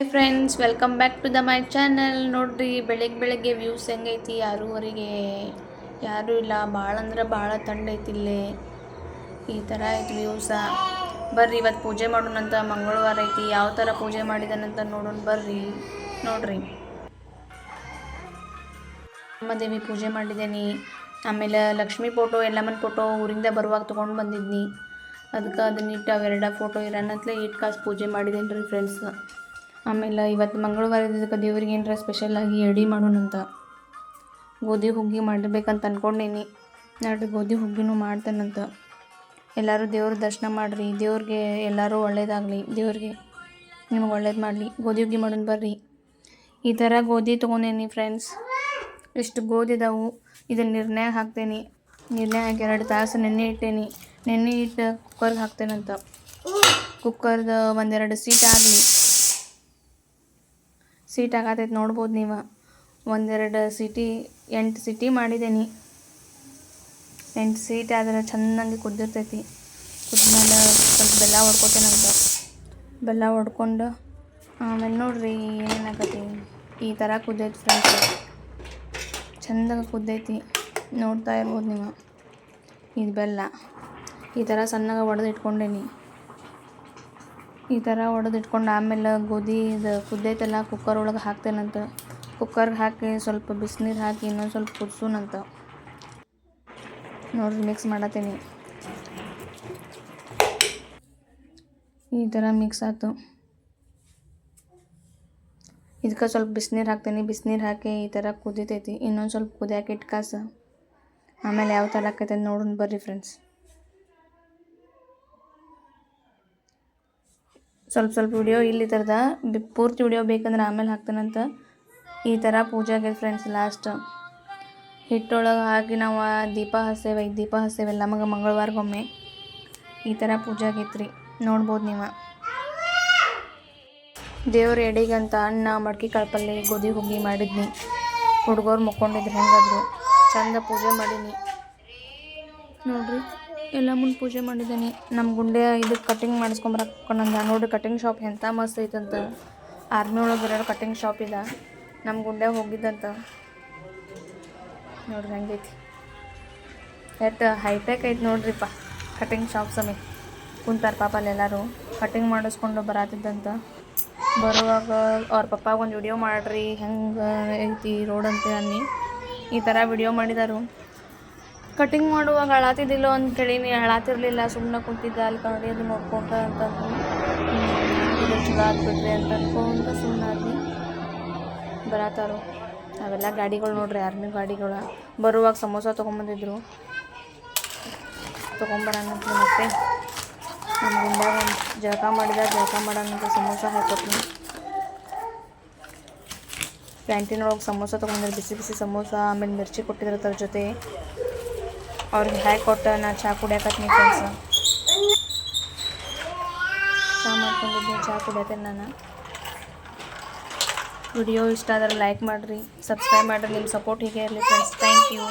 Friends welcome back to the my channel ನೋಡ್ರಿ ಬೆಳಗ್ಗೆ ಬೆಳಗ್ಗೆ ವ್ಯೂಸ್ ಹೆಂಗೈತಿ? ಆರೂವರೆಗೆ ಯಾರೂ ಇಲ್ಲ. ಭಾಳ ಅಂದ್ರೆ ಭಾಳ ತಂಡ ಐತಿ ಇಲ್ಲಿ. ಈ ಥರ ಐತಿ ವ್ಯೂಸ ಬರ್ರಿ ಇವತ್ತು ಪೂಜೆ ಮಾಡೋಣಂತ ಮಂಗಳವಾರ ಐತಿ. ಯಾವ ಥರ ಪೂಜೆ ಮಾಡಿದಾನಂತ ನೋಡೋಣ. ಬರ್ರಿ, ನೋಡ್ರಿ. ದೇವಿ ಪೂಜೆ ಮಾಡಿದ್ದೇನೆ ಆಮೇಲೆ ಲಕ್ಷ್ಮೀ ಫೋಟೋ ಎಲ್ಲಮ್ಮನ ಫೋಟೋ ಊರಿಂದ ಬರುವಾಗ ತೊಗೊಂಡು ಬಂದಿದ್ನಿ. ಅದಕ್ಕೆ ಅದನ್ನ ಇಟ್ಟು ಅವೆರಡ ಫೋಟೋ ಇರೋಣತ್ಲೆ ಇಟ್ಟು ಕಾಸು ಪೂಜೆ ಮಾಡಿದ್ದೇನೆ ರೀ ಫ್ರೆಂಡ್ಸ್ ಆಮೇಲೆ ಇವತ್ತು ಮಂಗಳವಾರ ಇದ್ದಕ್ಕೆ ದೇವ್ರಿಗೆ ಏನರ ಸ್ಪೆಷಲಾಗಿ ಎಡಿ ಮಾಡೋಣಂತ ಗೋಧಿ ಹುಗ್ಗಿ ಮಾಡಬೇಕಂತ ಅಂದ್ಕೊಂಡೀನಿ ನಾಳೆ ಗೋಧಿ ಹುಗ್ಗಿನೂ ಮಾಡ್ತೇನಂತ ಎಲ್ಲರೂ ದೇವ್ರ ದರ್ಶನ ಮಾಡಿರಿ. ದೇವ್ರಿಗೆ ಎಲ್ಲರೂ ಒಳ್ಳೇದಾಗಲಿ. ದೇವ್ರಿಗೆ ನಿಮಗೆ ಒಳ್ಳೇದು ಮಾಡಲಿ. ಗೋಧಿ ಹುಗ್ಗಿ ಮಾಡೋಣ ಬರ್ರಿ. ಈ ಥರ ಗೋಧಿ ತೊಗೊಂಡೇನಿ ಫ್ರೆಂಡ್ಸ್ ಎಷ್ಟು ಗೋಧಿ ಇದಾವೆ. ಇದನ್ನು ನಿರ್ಣಯ ಹಾಕ್ತೇನೆ. ನಿರ್ಣಯ ಹಾಕಿ ಎರಡು ತಾಸು ನೆನೆ ಇಟ್ಟೇನಿ. ನೆನೆ ಇಟ್ಟು ಕುಕ್ಕರ್ಗೆ ಹಾಕ್ತೇನಂತ ಕುಕ್ಕರ್ದು ಒಂದೆರಡು ಸೀಟ್ ಆಗಲಿ. ಸೀಟ್ ಆಗತೈತೆ, ನೋಡ್ಬೋದು ನೀವು. ಒಂದೆರಡು ಸಿಟಿ, ಎಂಟು ಸಿಟಿ ಮಾಡಿದ್ದೀನಿ. ಎಂಟು ಸೀಟ್ ಆದ್ರೆ ಚೆನ್ನಾಗಿ ಕುದ್ದಿರ್ತೈತಿ. ಕುದ್ಮೇಲೆ ಸ್ವಲ್ಪ ಬೆಲ್ಲ ಹೊಡ್ಕೊತೇನಂತ ಬೆಲ್ಲ ಹೊಡ್ಕೊಂಡು, ಆಮೇಲೆ ನೋಡ್ರಿ ಏನೇನಾಗತ್ತೆ ಈ ಥರ ಕುದ್ದೈತಿ ಫ್ರೆಂಡ್ಸ್ ಚೆಂದಾಗ ಕುದ್ದೈತಿ. ನೋಡ್ತಾ ಇರ್ಬೋದು ನೀವು. ಇದು ಬೆಲ್ಲ. ಈ ಥರ ಸಣ್ಣಗೆ ಇಟ್ಕೊಂಡೇನಿ ಈ ಥರ ಒಡೆದು ಇಟ್ಕೊಂಡು ಆಮೇಲೆ ಗೋಧಿ ಇದು ಕುದ್ದೈತಲ್ಲ ಕುಕ್ಕರ್ ಒಳಗೆ ಹಾಕ್ತೇನಂತ. ಕುಕ್ಕರ್ಗೆ ಹಾಕಿ ಸ್ವಲ್ಪ ಬಿಸಿನೀರು ಹಾಕಿ ಇನ್ನೊಂದು ಸ್ವಲ್ಪ ಕುದಿಸೋಣಂತ ನೋಡಿರಿ ಮಿಕ್ಸ್ ಮಾಡತ್ತೀನಿ. ಈ ಥರ ಮಿಕ್ಸ್ ಆಯ್ತು ಇದಕ್ಕೆ ಸ್ವಲ್ಪ ಬಿಸಿನೀರು ಹಾಕ್ತೀನಿ. ಬಿಸಿನೀರು ಹಾಕಿ ಈ ಥರ ಕುದಿತೈತಿ. ಇನ್ನೊಂದು ಸ್ವಲ್ಪ ಕುದಿಯಾಕೆ ಇಟ್ಕಾಸ. ಕಾಸು ಆಮೇಲೆ ಯಾವ ಥರ ಆಕೈತೆ ನೋಡೋಣ ಬರ್ರಿ ಫ್ರೆಂಡ್ಸ್ ಸ್ವಲ್ಪ ಸ್ವಲ್ಪ ವಿಡಿಯೋ ಇಲ್ಲಿ ಥರದ ಪೂರ್ತಿ ವಿಡಿಯೋ ಬೇಕಂದ್ರೆ ಆಮೇಲೆ ಹಾಕ್ತಾನಂತ. ಈ ಥರ ಪೂಜೆ ಆಗೈತೆ ಫ್ರೆಂಡ್ಸ್ ಲಾಸ್ಟ್ ಹಿಟ್ಟೊಳಗೆ ಹಾಕಿ ನಾವು ದೀಪ ಹಸೇವೆ ಈ ದೀಪ ಹಸೇವೆ ನಮಗೆ ಮಂಗಳವಾರಗೊಮ್ಮೆ. ಈ ಥರ ಪೂಜೆ ಆಗೈತೆ ರೀ ನೋಡ್ಬೋದು ನೀವು. ದೇವ್ರ ಎಡಿಗಂತ ಅಣ್ಣ ಮಡ್ಕಿ ಕಳಪಲ್ಲಿ ಗೋಧಿ ಹುಗ್ಗಿ ಮಾಡಿದ್ನಿ. ಹುಡುಗರು ಮುಕ್ಕೊಂಡಿದ್ರು ಹೆಂಗಾದ್ರು. ಚಂದ ಪೂಜೆ ಮಾಡೀನಿ. ನೋಡ್ರಿ. ಎಲ್ಲ ಮುಂದೆ ಪೂಜೆ ಮಾಡಿದ್ದೀನಿ. ನಮ್ಮ ಗುಂಡೆ ಇದು ಕಟಿಂಗ್ ಮಾಡಿಸ್ಕೊಂಬರಕೊಂಡಂದ ನೋಡಿ ಕಟಿಂಗ್ ಶಾಪ್ ಎಂಥ ಮಸ್ತ್ ಐತಂತ. ಆರ್ಮಿ ಒಳಗೆ ಇರೋ ಕಟಿಂಗ್ ಶಾಪ್ ಇದೆ. ನಮ್ಮ ಗುಂಡೆ ಹೋಗಿದ್ದಂತ. ನೋಡ್ರಿ ಹಂಗೈತಿ ಎಟ್ ಹೈಟೆಕ್ ಐತೆ ನೋಡ್ರಿಪ್ಪ. ಕಟಿಂಗ್ ಶಾಪ್ ಸಮೇತ ಕುಂತಾರ ಪಾಪ ಅಲ್ಲೆಲ್ಲರೂ ಕಟಿಂಗ್ ಮಾಡಿಸ್ಕೊಂಡು ಬರತ್ತಿದ್ದಂತ ಬರುವಾಗ ಅವ್ರ ಪಪ್ಪಾಗ ಒಂದು ವಿಡಿಯೋ ಮಾಡ್ರಿ. ಹೆಂಗೆ ಐತಿ ರೋಡ್ ಅಂತ ಅನ್ನಿ ಈ ಥರ ವಿಡಿಯೋ ಮಾಡಿದಾರು. ಕಟಿಂಗ್ ಮಾಡುವಾಗ ಅಳಾತಿದ್ದಿಲ್ಲ ಅಂತ ನೀನು ಹಳಾತಿರಲಿಲ್ಲ ಸುಮ್ಮನೆ ಕುಂತಿದ್ದ ಅಲ್ಲಿ ಕನ್ನಡಿ ಅದು ನೋಡ್ಕೊಂತ ಅಂತ ಚಲೋ ಆಗ್ಬಿಟ್ರಿ ಅಂತ ಅನ್ಕೊಂತ ಸುಮ್ಮನೆ ಆದ್ನಿ. ಬರತ್ತಾರು ಅವೆಲ್ಲ ಗಾಡಿಗಳು ನೋಡ್ರಿ ಆರ್ಮಿ ಗಾಡಿಗಳು. ಬರುವಾಗ ಸಮೋಸ ತೊಗೊಂಬಂದಿದ್ರು. ತೊಗೊಂಬರೋಣ ಮತ್ತೆ. ನಮ್ಮ ಜಳಕ ಮಾಡಿದ, ಜಳಕ ಮಾಡೋಣ ಸಮೋಸ ಹಾಕೊಟ್ನಿ ಕ್ಯಾಂಟೀನ್ ಒಳಗೆ ಸಮೋಸ ತೊಗೊಂಡಿದ್ರು ಬಿಸಿ ಬಿಸಿ ಸಮೋಸ, ಆಮೇಲೆ ಮಿರ್ಚಿ ಕೊಟ್ಟಿದ್ರು ಅದ್ರ ಜೊತೆ. ಅವ್ರಿಗೆ ಹ್ಯಾಕ್ ಕೊಟ್ಟು ನಾ ಚಹಾ ಕುಡಿಯಾಕತ್ತೀನಿ ಫ್ರೆಂಡ್ಸ್ ಚಹಾ ಮಾಡ್ಕೊಂಡಿದ್ದೆ ಚಹಾ ಕುಡಿಯತ್ತೇನೆ ನಾನು. ವಿಡಿಯೋ ಇಷ್ಟ ಆದ್ರೆ ಲೈಕ್ ಮಾಡಿರಿ ಸಬ್ಸ್ಕ್ರೈಬ್ ಮಾಡಿರಿ ನಿಮ್ಮ ಸಪೋರ್ಟ್ ಹೀಗೆ ಇರಲಿ ಫ್ರೆಂಡ್ಸ್ ಥ್ಯಾಂಕ್ ಯು